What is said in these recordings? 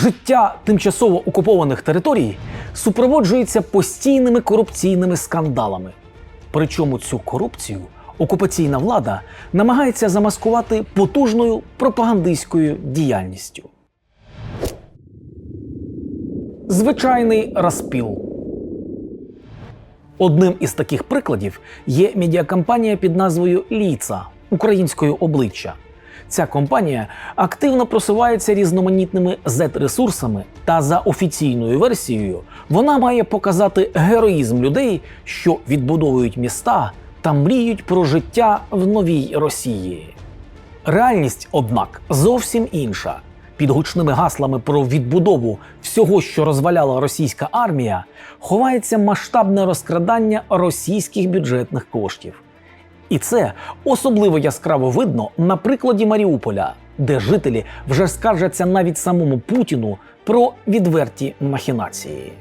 Життя тимчасово окупованих територій супроводжується постійними корупційними скандалами. Причому цю корупцію окупаційна влада намагається замаскувати потужною пропагандистською діяльністю. Звичайний розпіл. Одним із таких прикладів є медіакампанія під назвою Ліца українською обличчя. Ця компанія активно просувається різноманітними Z-ресурсами, та за офіційною версією вона має показати героїзм людей, що відбудовують міста та мріють про життя в новій Росії. Реальність, однак, зовсім інша. Під гучними гаслами про відбудову всього, що розваляла російська армія, ховається масштабне розкрадання російських бюджетних коштів. І це особливо яскраво видно на прикладі Маріуполя, де жителі вже скаржаться навіть самому Путіну про відверті махінації.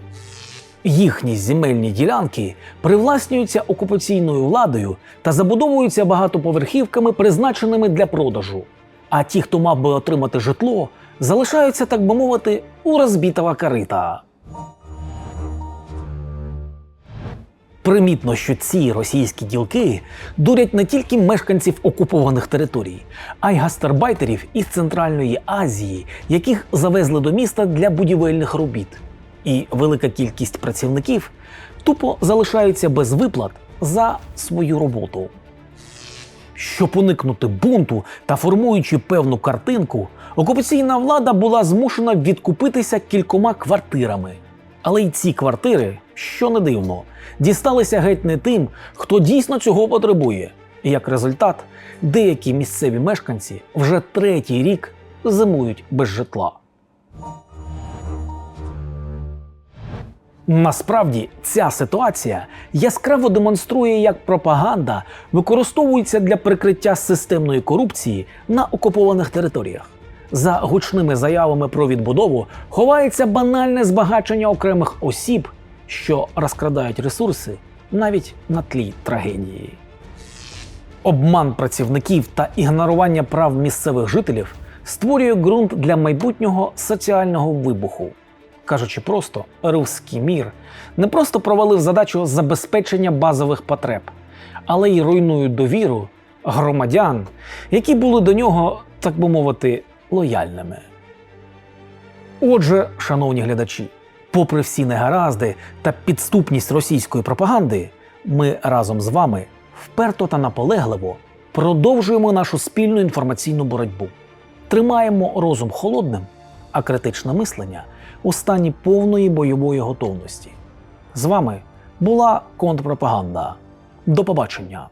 Їхні земельні ділянки привласнюються окупаційною владою та забудовуються багатоповерхівками, призначеними для продажу. А ті, хто мав би отримати житло, залишаються, так би мовити, у розбітого корита. Примітно, що ці російські ділки дурять не тільки мешканців окупованих територій, а й гастарбайтерів із Центральної Азії, яких завезли до міста для будівельних робіт. І велика кількість працівників тупо залишаються без виплат за свою роботу. Щоб уникнути бунту та формуючи певну картинку, окупаційна влада була змушена відкупитися кількома квартирами. Але й ці квартири, що не дивно, дісталися геть не тим, хто дійсно цього потребує. Як результат, деякі місцеві мешканці вже третій рік зимують без житла. Насправді ця ситуація яскраво демонструє, як пропаганда використовується для прикриття системної корупції на окупованих територіях. За гучними заявами про відбудову ховається банальне збагачення окремих осіб, що розкрадають ресурси навіть на тлі трагедії. Обман працівників та ігнорування прав місцевих жителів створює ґрунт для майбутнього соціального вибуху. Кажучи просто, руський мір не просто провалив задачу забезпечення базових потреб, але й руйнує довіру громадян, які були до нього, так би мовити, лояльними. Отже, шановні глядачі, попри всі негаразди та підступність російської пропаганди, ми разом з вами вперто та наполегливо продовжуємо нашу спільну інформаційну боротьбу. Тримаємо розум холодним, а критичне мислення у стані повної бойової готовності. З вами була контрпропаганда. До побачення!